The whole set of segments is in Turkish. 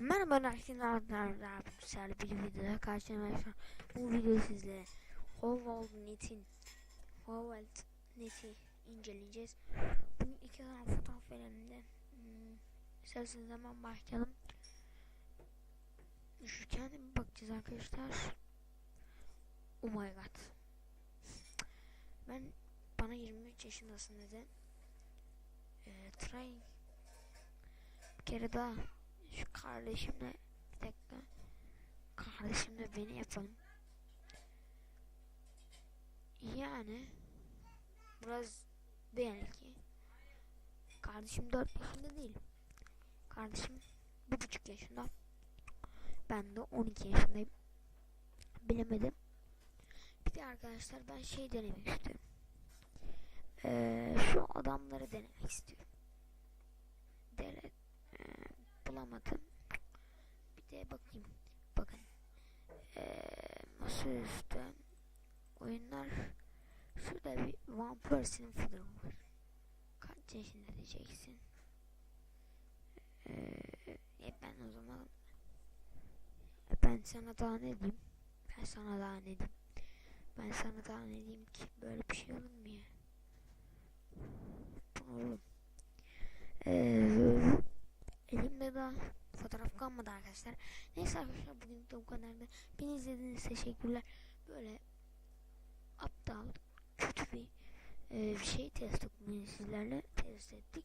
Erkin Ardar Güzel bir videoda karşılaşıyorum. Bu video sizlere Howald Net'in Howald Net'i inceleyeceğiz. Bugün iki tane fotoğraf verelim hmm, isterseniz hemen başlayalım. Şu kendime bakacağız arkadaşlar. Oh my god. Ben bana 23 yaşındasın dedi. Ee, try bir kere daha şu kardeşimle bir dakika. Kardeşimle beni yapalım. Yani biraz belki kardeşim 4 yaşında değil. Kardeşim bir buçuk yaşında. Ben de 12 yaşındayım. Bilemedim. Bir de arkadaşlar ben şey denemek istiyorum. Ee, şu adamları denemek istiyorum bulamadım. Bir de bakayım. Bakın. Ee, masaüstü oyunlar şurada bir one person footer var. Kaç yaşında diyeceksin? Ee, e ben o zaman e ben sana daha ne diyeyim? Ben sana daha ne diyeyim? Ben sana daha ne diyeyim ki? Böyle bir şey olur mu ya? Oğlum. Ee, fotoğraf kalmadı arkadaşlar. Neyse arkadaşlar bugün de bu kadardı. Beni izlediğiniz teşekkürler. Böyle aptal, kötü bir e, bir şey test bugün sizlerle test ettik.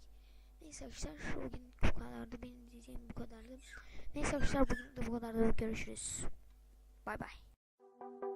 Neyse arkadaşlar şu bugün bu kadardı. Benim diyeceğim bu kadardı. Neyse arkadaşlar bugün de bu kadardı. Görüşürüz. Bay bay.